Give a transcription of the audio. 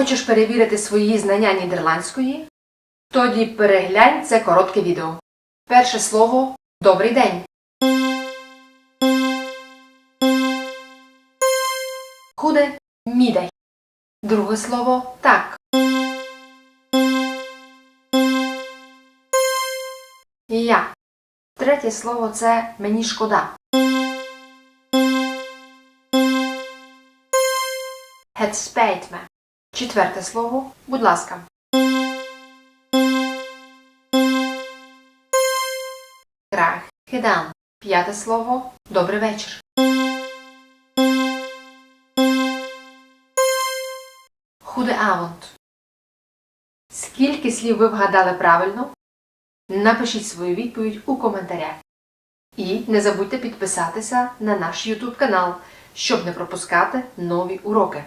Хочеш перевірити свої знання нідерландської? Тоді переглянь це коротке відео. Перше слово Добрий день. Худе мідай. Друге слово так. Я. Третє слово це мені шкода. Het spijt me. Четверте слово, будь ласка. Graag gedaan. П'яте слово. Добрий вечір. Goedenavond. Скільки слів ви вгадали правильно? Напишіть свою відповідь у коментарях. І не забудьте підписатися на наш YouTube канал, щоб не пропускати нові уроки.